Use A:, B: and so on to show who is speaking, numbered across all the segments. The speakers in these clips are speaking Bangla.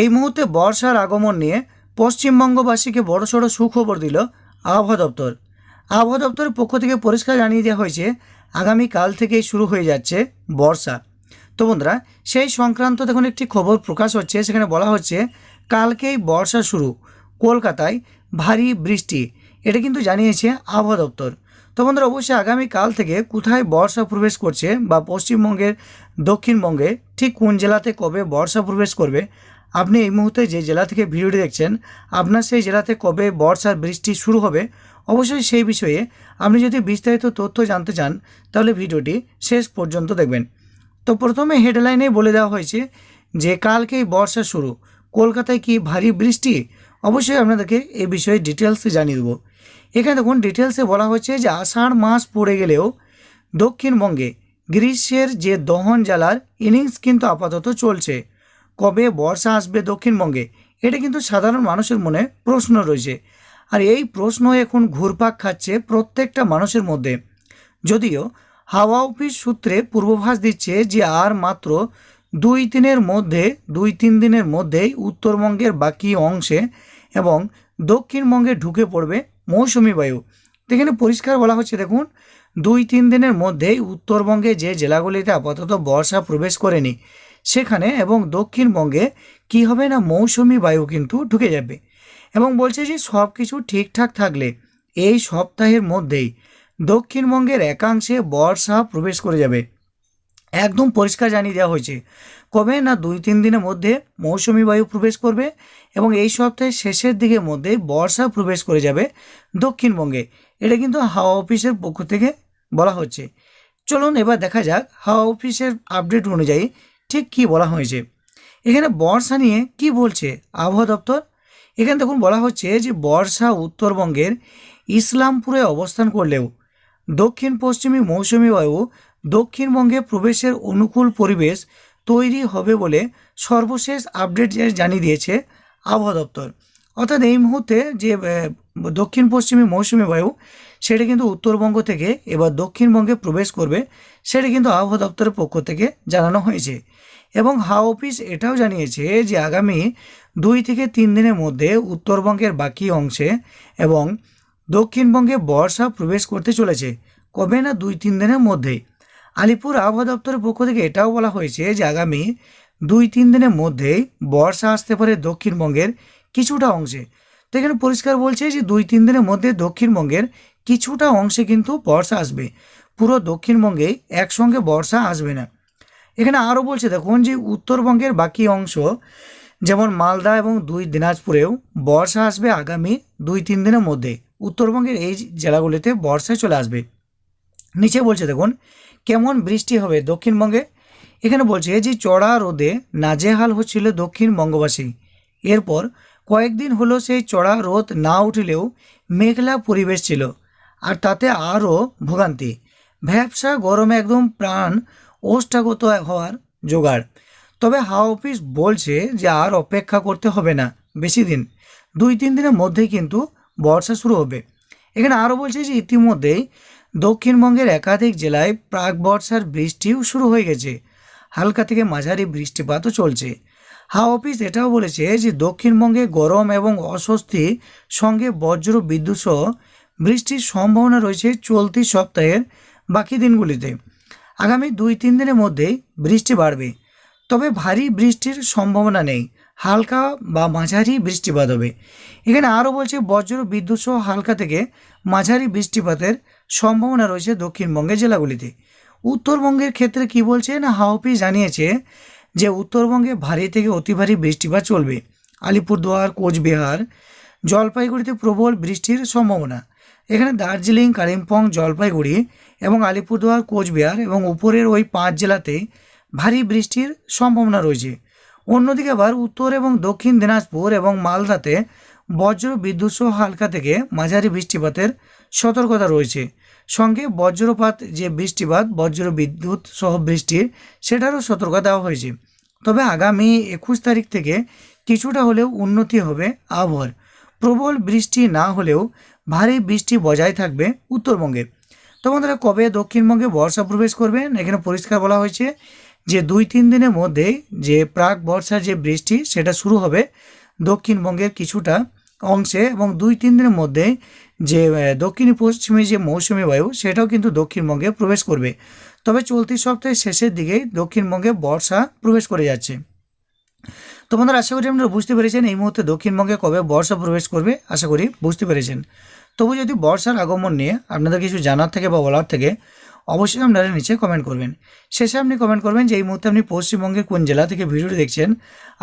A: এই মুহূর্তে বর্ষার আগমন নিয়ে পশ্চিমবঙ্গবাসীকে বড়সড় সুখবর দিল আবহাওয়া দপ্তর। আবহাওয়া দপ্তরের পক্ষ থেকে পরিষ্কার জানিয়ে দেওয়া হয়েছে, আগামীকাল থেকেই শুরু হয়ে যাচ্ছে বর্ষা। তো বন্ধুরা, সেই সংক্রান্ত দেখুন একটি খবর প্রকাশ হচ্ছে, সেখানে বলা হচ্ছে, কালকেই বর্ষা শুরু, কলকাতায় ভারী বৃষ্টি। এটা কিন্তু জানিয়েছে আবহাওয়া দপ্তর। তো বন্ধুরা, অবশ্যই আগামীকাল থেকে কোথায় বর্ষা প্রবেশ করছে বা পশ্চিমবঙ্গের দক্ষিণবঙ্গে ঠিক কোন জেলাতে কবে বর্ষা প্রবেশ করবে আপনি এই মুহূর্তে যে জেলা থেকে ভিডিওটি দেখছেন, আপনার সেই জেলাতে কবে বর্ষার বৃষ্টি শুরু হবে, অবশ্যই সেই বিষয়ে আপনি যদি বিস্তারিত তথ্য জানতে চান, তাহলে ভিডিওটি শেষ পর্যন্ত দেখবেন। তো প্রথমে হেডলাইনে বলে দেওয়া হয়েছে যে কালকেই বর্ষা শুরু, কলকাতায় কি ভারী বৃষ্টি? অবশ্যই আপনাদেরকে এই বিষয়ে ডিটেলস জানিয়ে দেবো। এখানে দেখুন ডিটেলসে বলা হচ্ছে যে আষাঢ় মাস পড়ে গেলেও দক্ষিণবঙ্গে গ্রীষ্মের যে দহন জ্বালার ইনিংস কিন্তু আপাতত চলছে। কবে বর্ষা আসবে দক্ষিণবঙ্গে? এটা কিন্তু সাধারণ মানুষের মনে প্রশ্ন রয়েছে। আর এই প্রশ্ন এখন ঘুরপাক খাচ্ছে প্রত্যেকটা মানুষের মধ্যে। যদিও হাওয়া অফিস সূত্রে পূর্বাভাস দিচ্ছে যে আর মাত্র দুই দিনের মধ্যে, দুই তিন দিনের মধ্যেই উত্তরবঙ্গের বাকি অংশে এবং দক্ষিণবঙ্গে ঢুকে পড়বে মৌসুমি বায়ু। এখানে পরিষ্কার বলা হচ্ছে, দেখুন, দুই তিন দিনের মধ্যেই উত্তরবঙ্গে যে জেলাগুলিতে আপাতত বর্ষা প্রবেশ করেনি সেখানে এবং দক্ষিণবঙ্গে কি হবে না মৌসুমি বায়ু কিন্তু ঢুকে যাবে। এবং বলছে যে সব কিছু ঠিকঠাক থাকলে এই সপ্তাহের মধ্যেই দক্ষিণবঙ্গের একাংশে বর্ষা প্রবেশ করে যাবে। একদম পরিষ্কার জানিয়ে দেওয়া হয়েছে। কবে না দুই তিন দিনের মধ্যে মৌসুমি বায়ু প্রবেশ করবে এবং এই সপ্তাহের শেষের দিকের মধ্যে বর্ষা প্রবেশ করে যাবে দক্ষিণবঙ্গে। এটা কিন্তু হাওয়া অফিসের পক্ষ থেকে বলা হচ্ছে। চলুন এবার দেখা যাক হাওয়া অফিসের আপডেট অনুযায়ী ঠিক কি বলা হয়েছে? এখানে বর্ষা নিয়ে কি বলছে আবহাওয়া দপ্তর? এখানে দেখুন, বলা হচ্ছে যে বর্ষা উত্তরবঙ্গের ইসলামপুরে অবস্থান করলেও দক্ষিণ পশ্চিমী মৌসুমি বায়ু দক্ষিণবঙ্গে প্রবেশের অনুকূল পরিবেশ তৈরি হবে বলে সর্বশেষ আপডেট জানিয়ে দিয়েছে আবহাওয়া দপ্তর। অর্থাৎ এই মুহূর্তে যে দক্ষিণ পশ্চিমী মৌসুমি বায়ু, সেটা কিন্তু উত্তরবঙ্গ থেকে এবার দক্ষিণবঙ্গে প্রবেশ করবে, সেটা কিন্তু আবহাওয়া দপ্তরের পক্ষ থেকে জানানো হয়েছে। এবং হাওয়া অফিস এটাও জানিয়েছে যে আগামী দুই থেকে তিন দিনের মধ্যে উত্তরবঙ্গের বাকি অংশে এবং দক্ষিণবঙ্গে বর্ষা প্রবেশ করতে চলেছে। কবে না দুই তিন দিনের মধ্যেই আলিপুর আবহাওয়া দপ্তরের পক্ষ থেকে এটাও বলা হয়েছে যে আগামী দুই তিন দিনের মধ্যেই বর্ষা আসতে পারে দক্ষিণবঙ্গের কিছুটা অংশে। এখানে পরিষ্কার বলছে যে দুই তিন দিনের মধ্যে দক্ষিণবঙ্গের কিছুটা অংশে কিন্তু বর্ষা আসবে। পুরো দক্ষিণবঙ্গেই একসঙ্গে বর্ষা আসবে না। এখানে আরও বলছে, দেখুন যে উত্তরবঙ্গের বাকি অংশ, যেমন মালদা এবং দুই দিনাজপুরেও বর্ষা আসবে আগামী দুই তিন দিনের মধ্যে। উত্তরবঙ্গের এই জেলাগুলিতে বর্ষায় চলে আসবে। নিচে বলছে, দেখুন, কেমন বৃষ্টি হবে দক্ষিণবঙ্গে? এখানে বলছে যে চড়া রোদে নাজেহাল হচ্ছিল দক্ষিণবঙ্গবাসী। এরপর কয়েকদিন হলো সেই চড়া রোদ না উঠলেও মেঘলা পরিবেশ ছিল, আর তাতে আরও ভোগান্তি। ভ্যাবসা গরমে একদম প্রাণ ওষ্ঠাগত হওয়ার জোগাড়। তবে হাওয়া অফিস বলছে যে আর অপেক্ষা করতে হবে না, বেশি দিন। দুই তিন দিনের মধ্যেই কিন্তু বর্ষা শুরু হবে। এখানে আরও বলছে যে ইতিমধ্যেই দক্ষিণবঙ্গের একাধিক জেলায় প্রাক বর্ষার বৃষ্টিও শুরু হয়ে গেছে। হালকা থেকে মাঝারি বৃষ্টিপাতও চলছে। হাওয়া অফিস এটাও বলেছে যে দক্ষিণবঙ্গে গরম এবং অস্বস্তি সঙ্গে বজ্র বিদ্যুৎ সহ বৃষ্টির সম্ভাবনা রয়েছে চলতি সপ্তাহের বাকি দিনগুলিতে। আগামী দুই তিন দিনের মধ্যেই বৃষ্টি বাড়বে। তবে ভারী বৃষ্টির সম্ভাবনা নেই। হালকা বা মাঝারি বৃষ্টিপাত হবে। এখানে আরও বলছে বজ্র বিদ্যুৎ সহ হালকা থেকে মাঝারি বৃষ্টিপাতের সম্ভাবনা রয়েছে দক্ষিণবঙ্গের জেলাগুলিতে। উত্তরবঙ্গের ক্ষেত্রে কি বলছে না অফিস জানিয়েছে যে উত্তরবঙ্গে ভারী থেকে অতি ভারী বৃষ্টিপাত চলবে। আলিপুরদুয়ার, কোচবিহার জলপাইগুড়িতে প্রবল বৃষ্টির সম্ভাবনা। এখানে দার্জিলিং, কালিম্পং, জলপাইগুড়ি এবং আলিপুরদুয়ার, কোচবিহার এবং উপরের ওই পাঁচ জেলাতে ভারী বৃষ্টির সম্ভাবনা রয়েছে। অন্যদিকে আবার উত্তর এবং দক্ষিণ দিনাজপুর এবং মালদাতে বজ্র বিদ্যুৎ সহ হালকা থেকে মাঝারি বৃষ্টিপাতের সতর্কতা রয়েছে। সঙ্গে বজ্রপাত যে বৃষ্টিপাত, বজ্র বিদ্যুৎ সহ বৃষ্টির, সেটারও সতর্কতা দেওয়া হয়েছে। তবে আগামী একুশ তারিখ থেকে কিছুটা হলেও উন্নতি হবে আবহাওয়ার। প্রবল বৃষ্টি না হলেও ভারী বৃষ্টি বজায় থাকবে উত্তরবঙ্গে। তো বন্ধুরা, কবে দক্ষিণবঙ্গে বর্ষা প্রবেশ করবেন? এখানে পরিষ্কার বলা হয়েছে যে দুই তিন দিনের মধ্যেই যে প্রাক বর্ষার যে বৃষ্টি, সেটা শুরু হবে দক্ষিণবঙ্গের কিছুটা অংশে এবং দুই তিন দিনের মধ্যে যে দক্ষিণ পশ্চিমে যে মৌসুমী বায়ু, সেটাও কিন্তু দক্ষিণবঙ্গে প্রবেশ করবে। তবে চলতি সপ্তাহের শেষের দিকেই দক্ষিণবঙ্গে বর্ষা প্রবেশ করে যাচ্ছে। তো বন্ধুরা, আশা করি আপনারা বুঝতে পেরেছেন এই মুহূর্তে দক্ষিণবঙ্গে কবে বর্ষা প্রবেশ করবে, আশা করি বুঝতে পেরেছেন। তবু যদি বর্ষার আগমন নিয়ে আপনাদের কিছু জানার থেকে বা বলার থেকে অবশ্যই আপনারা নিচে কমেন্ট করবেন। শেষে আপনি কমেন্ট করবেন যে এই মুহূর্তে আপনি পশ্চিমবঙ্গের কোন জেলা থেকে ভিডিওটি দেখছেন?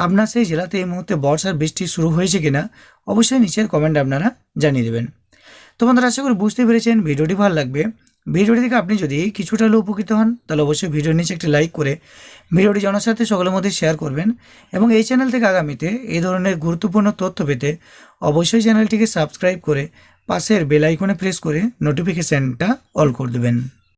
A: আপনার সেই জেলাতে এই মুহূর্তে বর্ষার বৃষ্টি শুরু হয়েছে কিনা? অবশ্যই নিচের কমেন্ট আপনারা জানিয়ে দেবেন। তো বন্ধুরা, আশা করি বুঝতে পেরেছেন, ভিডিওটি ভালো লাগবে। ভিডিওটি থেকে আপনি যদি কিছুটা হলেও উপকৃত হন, তাহলে অবশ্যই ভিডিওর নিচে একটি লাইক করে ভিডিওটি জনস্বার্থে সকলের মধ্যে শেয়ার করবেন এবং এই চ্যানেল থেকে আগামীতে এই ধরনের গুরুত্বপূর্ণ তথ্য পেতে অবশ্যই চ্যানেলটিকে সাবস্ক্রাইব করে পাশের বেল আইকনে প্রেস করে নোটিফিকেশানটা অল করে দেবেন।